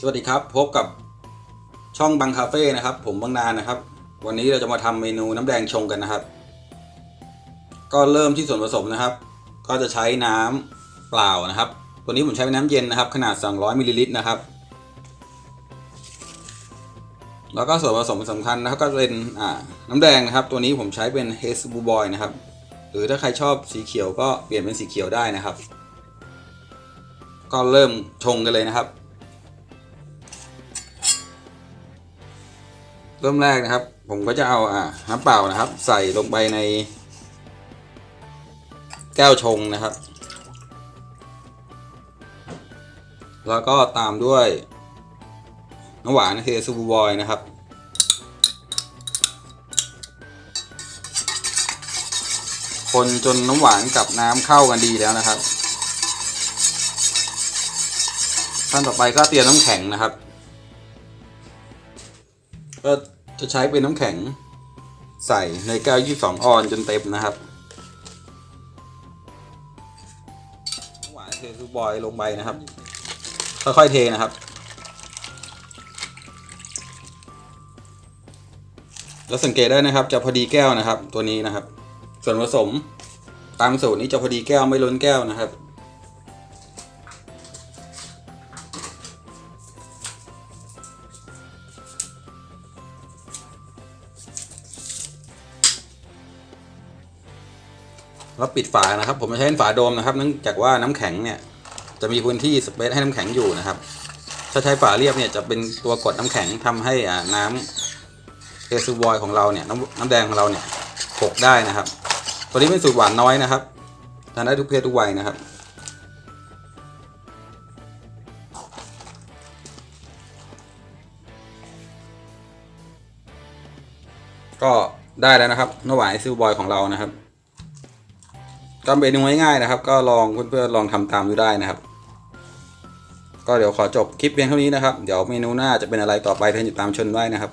สวัสดีครับ พบกับช่องบังคาเฟ่นะครับ ผมบางนานนะครับ วันนี้เราจะมาทำเมนูน้ำแดงชงกันนะครับ ก็เริ่มที่ส่วนผสมนะครับ ก็จะใช้น้ำเปล่านะครับ ตัวนี้ผมใช้เป็นน้ำเย็นนะครับ ขนาด 200มิลลิลิตรนะครับ แล้วก็ส่วนผสมสำคัญนะครับก็เป็นอ่าน้ำแดงนะครับ ตัวนี้ผมใช้เป็นเฮสบูบอยนะครับ หรือถ้าใครชอบสีเขียวก็เปลี่ยนเป็นสีเขียวได้นะครับ ก็เริ่มชงกันเลยนะครับ เริ่มแรกนะครับ ผมก็จะเอาอ่าน้ำเปล่านะครับ ใส่ลงไปใน แก้วชงนะครับ แล้วก็ตามด้วยน้ำหวานเฮซูบูบอยนะครับคนจนน้ำหวานกับน้ำเข้ากันดีแล้วนะครับขั้นต่อไปก็เตรียมน้ำแข็งนะครับ ก็จะใช้เป็นน้ำแข็งใส่ในแก้ว 22 ออนจนเต็มนะครับหวานเทซูบอยลงไปนะครับ ค่อยๆเทนะครับ แล้วสังเกตได้นะครับ จะพอดีแก้วนะครับ ตัวนี้นะครับ ส่วนผสมตามสูตรนี้จะพอดีแก้วไม่ล้นแก้วนะครับ แล้วปิดฝานะครับ ผมจะใช้ฝาโดมนะครับเนื่องจากว่าน้ำแข็งเนี่ยจะมีพื้นที่สเปซให้น้ำแข็งอยู่นะครับ ถ้าใช้ฝาเรียบเนี่ยจะเป็นตัวกดน้ำแข็งทำให้น้ำเอซูบอยของเราเนี่ยน้ำน้ำแดงของเราเนี่ยหกได้นะครับ ตัวนี้เป็นสูตรหวานน้อยนะครับทานได้ทุกเพศทุกวัยนะครับก็ได้แล้วนะครับน้ำหวานเอซูบอยของเรานะครับ ก็เป็นูง่ายๆนะครับ ก็ลองเพื่อนๆลองทำตามดูได้นะครับ ก็เดี๋ยวขอจบคลิปเพียงเท่านี้นะครับ เดี๋ยวเมนูหน้าจะเป็นอะไรต่อไปเพื่อนติดตามชมได้นะครับ